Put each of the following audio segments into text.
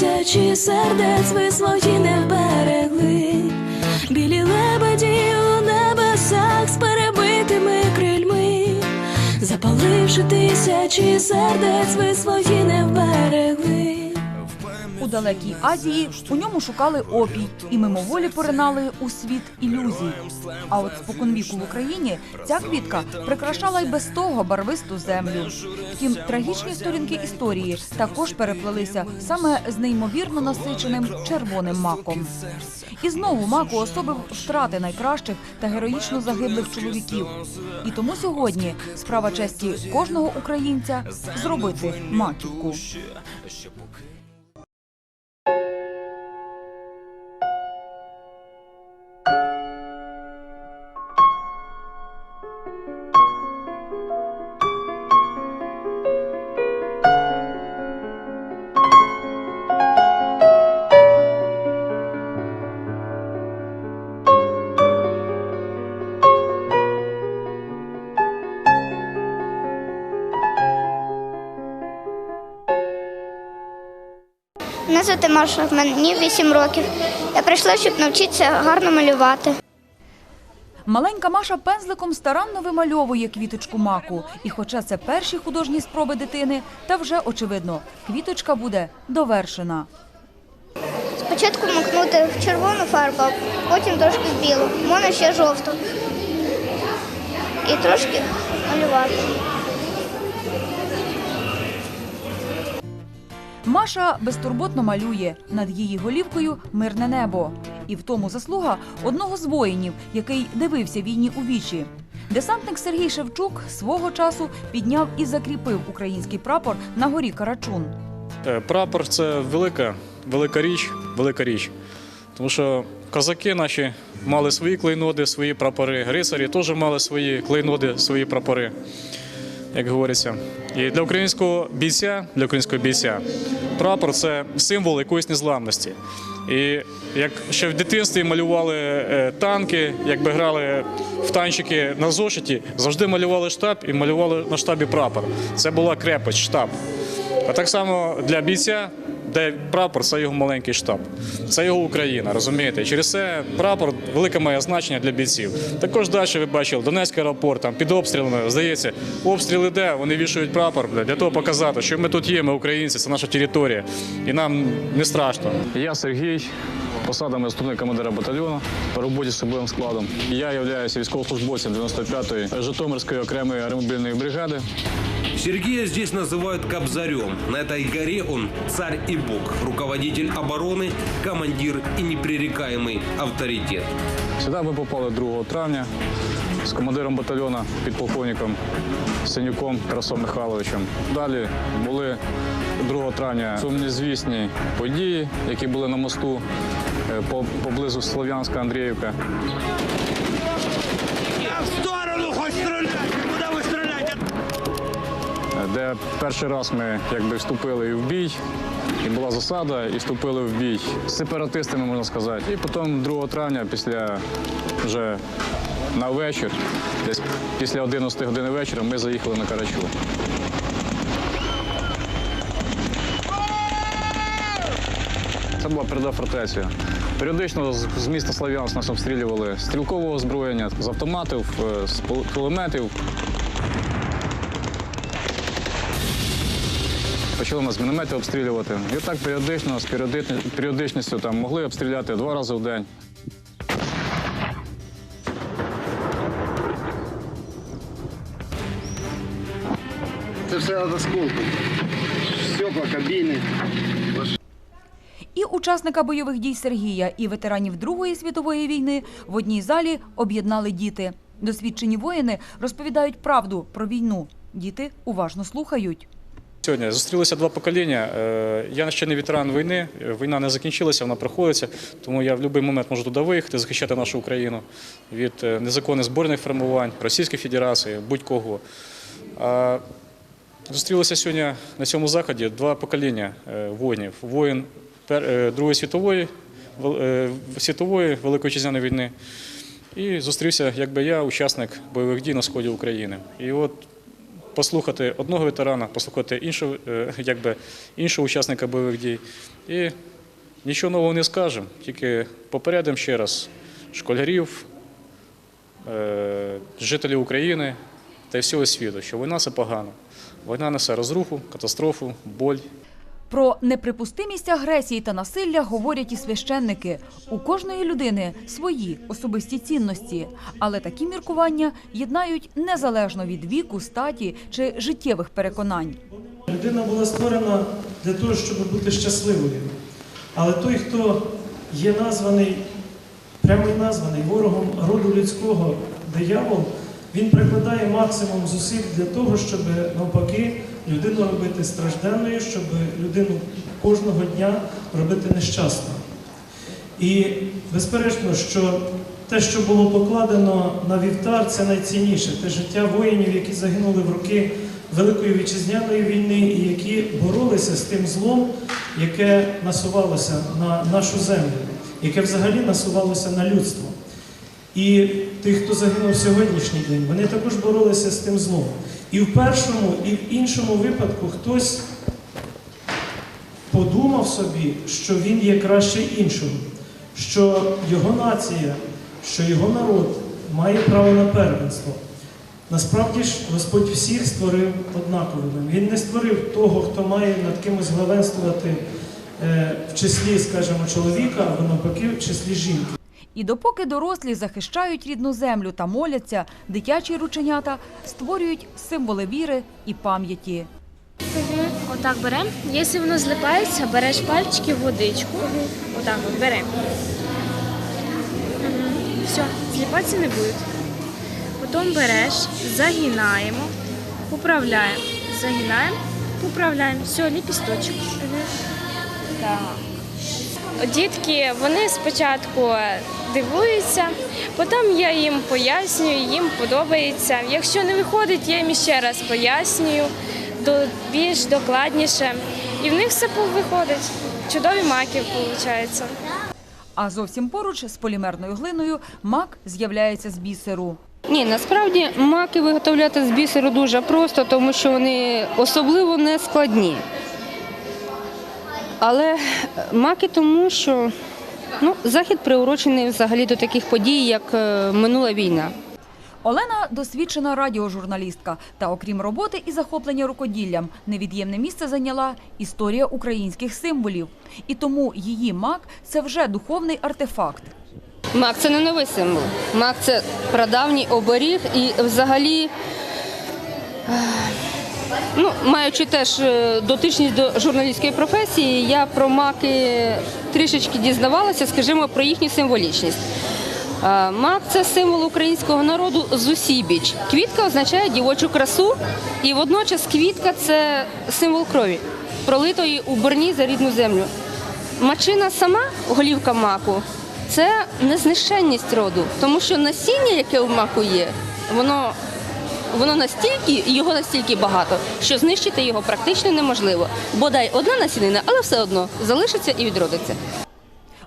тисячі сердець, ви свої не вберегли. Білі лебеді у небесах з перебитими крильми, запаливши тисячі сердець, ви свої не вберегли. У далекій Азії у ньому шукали опій і мимоволі поринали у світ ілюзій. А от споконвіку в Україні ця квітка прикрашала й без того барвисту землю. Втім, трагічні сторінки історії також переплелися саме з неймовірно насиченим червоним маком. І знову маку особив втрати найкращих та героїчно загиблих чоловіків. І тому сьогодні справа честі кожного українця зробити маківку. Мене звати Маша, мені 8 років. Я прийшла, щоб навчитися гарно малювати. Маленька Маша пензликом старанно вимальовує квіточку маку. І хоча це перші художні спроби дитини, та вже очевидно, квіточка буде довершена. Спочатку макнути в червону фарбу, потім трошки в білу, можна ще жовту. І трошки малювати. Маша безтурботно малює над її голівкою мирне небо. І в тому заслуга одного з воїнів, який дивився війні у вічі. Десантник Сергій Шевчук свого часу підняв і закріпив український прапор на горі Карачун. Е, Прапор це велика, велика річ, велика річ. Тому що козаки наші мали свої клейноди, свої прапори, грицарі теж мали свої клейноди, свої прапори, як говориться. І для українського бійця, для українського бійця, прапор це символ якоїсь незламності. І як ще в дитинстві малювали е, танки, якби грали в танчики на зошиті, завжди малювали штаб і малювали на штабі прапор. Це була крепость, штаб. А так само для бійця, де прапор це його маленький штаб, це його Україна, розумієте? Через це прапор велике має значення для бійців. Також далі ви бачили Донецький аеропорт, там під обстрілами, здається, обстріл іде, вони вішають прапор для того показати, що ми тут є, ми українці, це наша територія, і нам не страшно. Я Сергій. Посада заступник командира батальйону по роботі з особовим складом. Я являюся військовослужбовцем 95-ї Житомирської окремої аеромобільної бригади. Сергея здесь называют Кобзарем. На этой горе он царь и бог, руководитель обороны, командир и непререкаемый авторитет. Сюди ми попали 2 травня з командиром батальйону, підполковником Синюком Красом Михайловичем. Далі були 2 травня сумнізвісні події, які були на мосту е, по- поблизу Слов'янська Андріївка. Де перший раз ми якби вступили в бій, і була засада, і вступили в бій з сепаратистами, можна сказати. І потім 2 травня, після вже на вечір, десь після 11 години вечора, ми заїхали на Карачу. Це була переда фортеця. Періодично з міста Слав'янськ нас обстрілювали стрілкового озброєння, з автоматів, е, з кулеметів. Почали нас з міномети обстрілювати. І так періодично, з періодичністю там, могли обстріляти два рази в день. Це все від осколку. Стекла, кабіни. І учасника бойових дій Сергія, і ветеранів Другої світової війни в одній залі об'єднали діти. Досвідчені воїни розповідають правду про війну. Діти уважно слухають. Сьогодні зустрілися два покоління. Е, Я ще не ветеран війни. Війна не закінчилася, вона проходиться. Тому я в будь-який момент можу туди виїхати, захищати нашу Україну від е, незаконних збройних формувань, Російської Федерації, будь-кого. Зустрілися сьогодні на цьому заході два покоління е, воїнів. Воїн Другої світової, світової Великої Вітчизняної війни. І зустрівся, якби я, учасник бойових дій на сході України. І от послухати одного ветерана, послухати іншого, е, якби, іншого учасника бойових дій. І нічого нового не скажемо, тільки попередимо ще раз школярів, е, жителів України та всього світу, що війна це погано. Війна несе розруху, катастрофу, боль. Про неприпустимість агресії та насилля говорять і священники. У кожної людини свої особисті цінності, але такі міркування єднають незалежно від віку, статі чи життєвих переконань. Людина була створена для того, щоб бути щасливою. Але той, хто є названий, прямо й названий ворогом роду людського диявол, він прикладає максимум зусиль для того, щоб навпаки людину робити стражденною, щоб людину кожного дня робити нещасною. І безперечно, що те, що було покладено на вівтар, це найцінніше. Те життя воїнів, які загинули в роки Великої вітчизняної війни і які боролися з тим злом, яке насувалося на нашу землю, яке взагалі насувалося на людство. І тих, хто загинув сьогоднішній день, вони також боролися з тим злом. І в першому, і в іншому випадку хтось подумав собі, що він є краще іншого, що його нація, що його народ має право на первенство. Насправді ж Господь всіх створив однаковими. Він не створив того, хто має над кимось главенствувати е, в числі, скажімо, чоловіка, або навпаки, в числі жінки. І допоки дорослі захищають рідну землю та моляться, дитячі рученята створюють символи віри і пам'яті. Отак беремо. Якщо воно злипається, береш пальчики в водичку. Отак от беремо. Все, зліпатися не будуть. Потім береш, загинаємо, поправляємо. Загинаємо, поправляємо. Все, ліпісточок. Так. Дітки, вони спочатку дивуються, потім я їм пояснюю, їм подобається. Якщо не виходить, я їм ще раз пояснюю більш докладніше. І в них все виходить. Чудові маки виходить. А зовсім поруч з полімерною глиною мак з'являється з бісеру. Ні, насправді маки виготовляти з бісеру дуже просто, тому що вони особливо не складні. Але маки тому, що ну, захід приурочений взагалі до таких подій, як е, минула війна. Олена досвідчена радіожурналістка. Та окрім роботи і захоплення рукоділлям, невід'ємне місце зайняла історія українських символів. І тому її мак це вже духовний артефакт. Мак це не новий символ. Мак це прадавній оберіг і взагалі. Ну, маючи теж е, дотичність до журналістської професії, я про маки трішечки дізнавалася, скажімо, про їхню символічність. Е, Мак це символ українського народу зусібіч. Квітка означає дівочу красу, і водночас квітка це символ крові, пролитої у борні за рідну землю. Мачина сама, голівка маку, це незнищенність роду, тому що насіння, яке у маку є, воно, воно настільки, його настільки багато, що знищити його практично неможливо. Бодай одна насінина, але все одно залишиться і відродиться.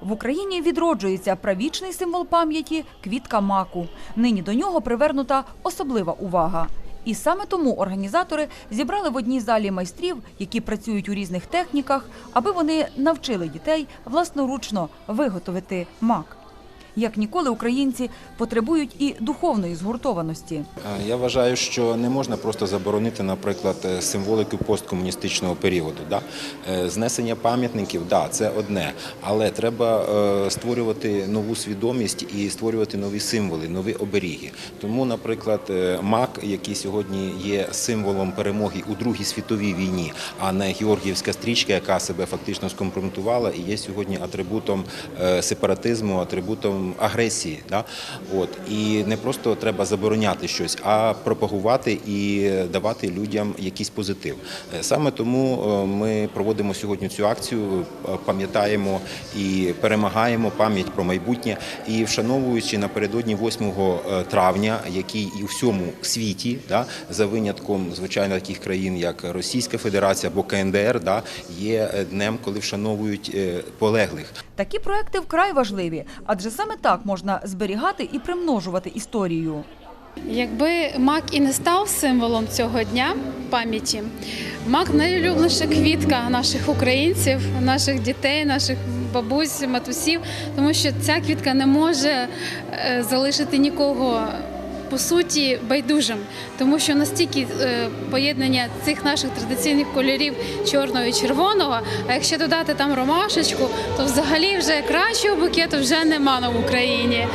В Україні відроджується правічний символ пам'яті квітка маку. Нині до нього привернута особлива увага. І саме тому організатори зібрали в одній залі майстрів, які працюють у різних техніках, аби вони навчили дітей власноручно виготовити мак. Як ніколи, українці потребують і духовної згуртованості. Я вважаю, що не можна просто заборонити, наприклад, е, символіку посткомуністичного періоду. Е, Знесення пам'ятників, да, це одне, але треба е, створювати нову свідомість і створювати нові символи, нові оберіги. Тому, наприклад, мак, який сьогодні є символом перемоги у Другій світовій війні, а не Георгіївська стрічка, яка себе фактично скомпрометувала і є сьогодні атрибутом сепаратизму, атрибутом агресії. Да? От. І не просто треба забороняти щось, а пропагувати і давати людям якийсь позитив. Е, Саме тому е, ми проводимо сьогодні цю акцію, е, пам'ятаємо і перемагаємо пам'ять про майбутнє і вшановуючи напередодні 8 травня, який і у всьому світі, да, за винятком звичайно таких країн, як Російська Федерація або КНДР, да, є днем, коли вшановують полеглих. Такі проекти вкрай важливі, адже саме так можна зберігати і примножувати історію. Якби мак і не став символом цього дня пам'яті, мак найулюбленіша квітка наших українців, наших дітей, наших бабусь, матусів, тому що ця квітка не може е, залишити нікого. По суті, байдужим, тому що настільки е, поєднання цих наших традиційних кольорів чорного і червоного. А якщо додати там ромашечку, то взагалі вже кращого букету вже нема в Україні.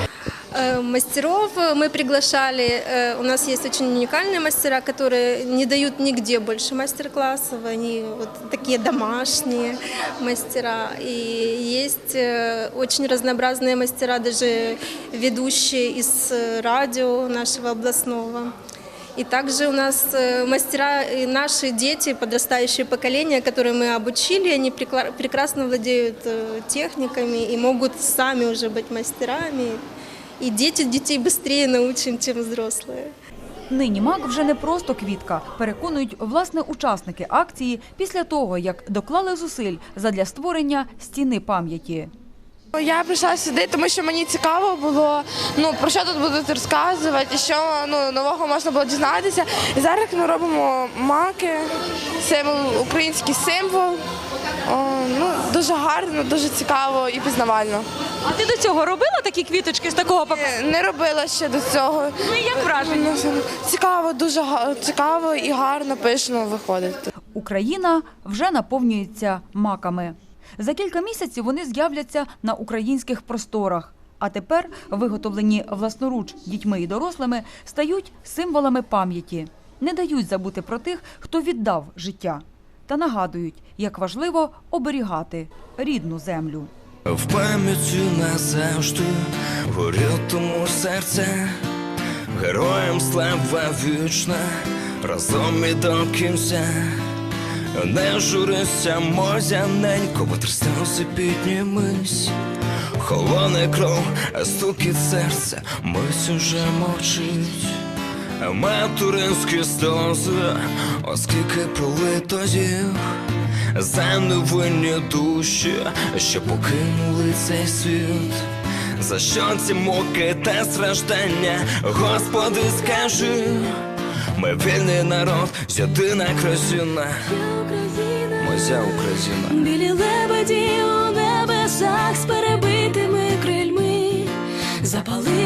Э, Мастеров мы приглашали. Э, У нас есть очень уникальные мастера, которые не дают нигде больше мастер-классов. Они вот такие домашние мастера. И есть э, очень разнообразные мастера, даже ведущие из э, радио нашего областного. И также у нас э, мастера, и наши дети, подрастающее поколение, которые мы обучили, они прекла- прекрасно владеют э, техниками и могут сами уже быть мастерами. И дети детей быстрее научим, чем взрослые. Нині мак вже не просто квітка, переконують власне учасники акції після того, як доклали зусиль задля створення стіни пам'яті. Я прийшла сюди, тому що мені цікаво було, ну про що тут будуть розказувати, що ну, нового можна було дізнатися. І зараз ми робимо маки, символ, український символ. Ну, дуже гарно, дуже цікаво і пізнавально. А ти до цього робила такі квіточки з такого паперу? Не, не робила ще до цього. Ну і як враження? Цікаво, дуже га- цікаво і гарно, пишно виходить. Україна вже наповнюється маками. За кілька місяців вони з'являться на українських просторах. А тепер, виготовлені власноруч дітьми і дорослими, стають символами пам'яті, не дають забути про тих, хто віддав життя, та нагадують, як важливо оберігати рідну землю. В пам'яті назавжди горітиму серце, героям слава вічна, разом і до кінця. Не журися, мозяненько, витри сльози піднімись. Холоне кров, стукіт серця, мить уже мовчить. Материнські сльози, оскільки пролито їх за невинні душі, що покинули цей світ. За що ці муки та страждання, Господи, скажи, ми вільний народ, єдина країна, моя Україна. Білі лебеді у небесах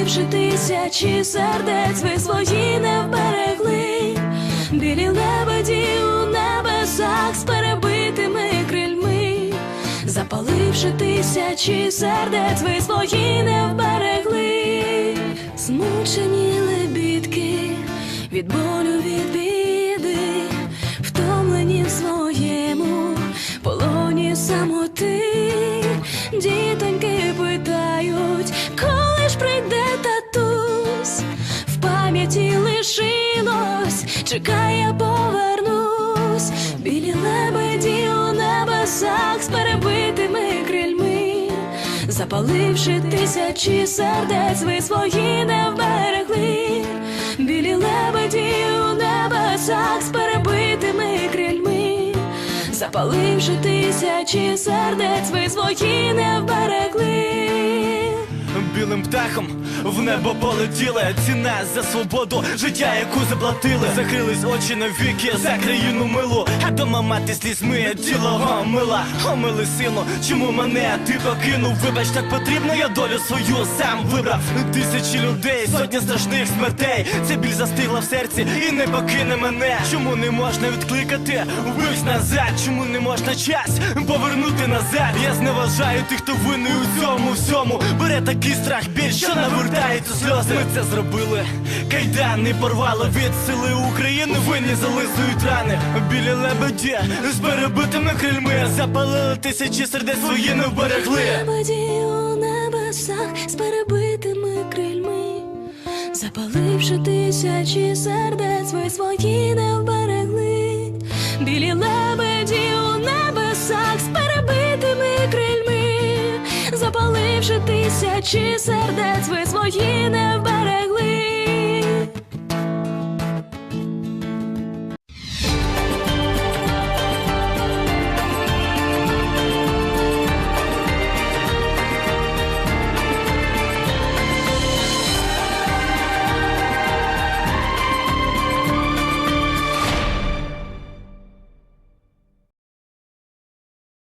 запаливши тисячі сердець, ви свої не вберегли. Білі лебеді у небесах з перебитими крильми, запаливши тисячі сердець, ви свої не вберегли. Змучені лебідки від болю від біди, втомлені в своєму полоні самоти. Чекай, я повернусь, білі лебеді у небесах з перебитими крильми, запаливши тисячі сердець, ви свої не вберегли, білі лебеді у небесах з перебитими крильми, запаливши тисячі сердець, ви свої не вберегли. Білим птахом в небо полетіли ціна за свободу, життя, яку заплатили. Закрились очі навіки за країну милу. А дома мати слізьми тіло мила. О, милий сину, чому мене ти покинув? Вибач, так потрібно, я долю свою сам вибрав. Тисячі людей, сотні страшних смертей. Ця біль застигла в серці і не покине мене. Чому не можна відкликати? Вбивсь назад, чому не можна час повернути назад? Я зневажаю тих, хто винний у цьому всьому. Бере такий страх біль, що навертається сльози. Ми це зробили. Кайдани порвало від сили України. Винні зализують рани. Білі лебеді з перебитими крильми. Запалили тисячі сердець свої не вберегли. Лебеді у небесах з перебитими крильми, запаливши тисячі сердець, ви свої не вберегли. Білі лебеді тисячі сердець ви свої не вберегли.